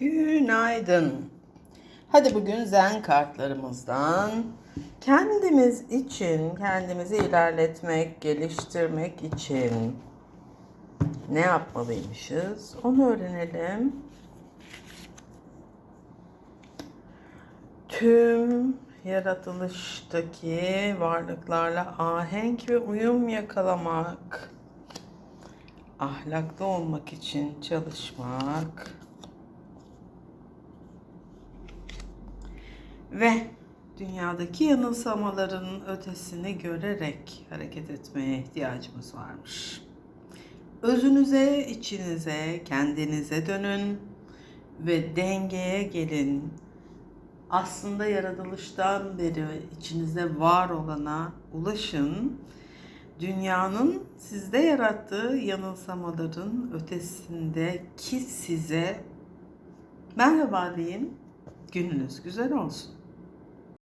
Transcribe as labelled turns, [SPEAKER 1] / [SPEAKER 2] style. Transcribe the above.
[SPEAKER 1] Günaydın. Hadi bugün zen kartlarımızdan kendimiz için, kendimizi ilerletmek, geliştirmek için ne yapmalıymışız? Onu öğrenelim. Tüm yaratılıştaki varlıklarla ahenk ve uyum yakalamak, ahlaklı olmak için çalışmak, ve dünyadaki yanılsamaların ötesini görerek hareket etmeye ihtiyacımız varmış. Özünüze, içinize, kendinize dönün ve dengeye gelin. Aslında yaratılıştan beri içinizde var olana ulaşın. Dünyanın sizde yarattığı yanılsamaların ötesindeki size merhaba deyin. Gününüz güzel olsun.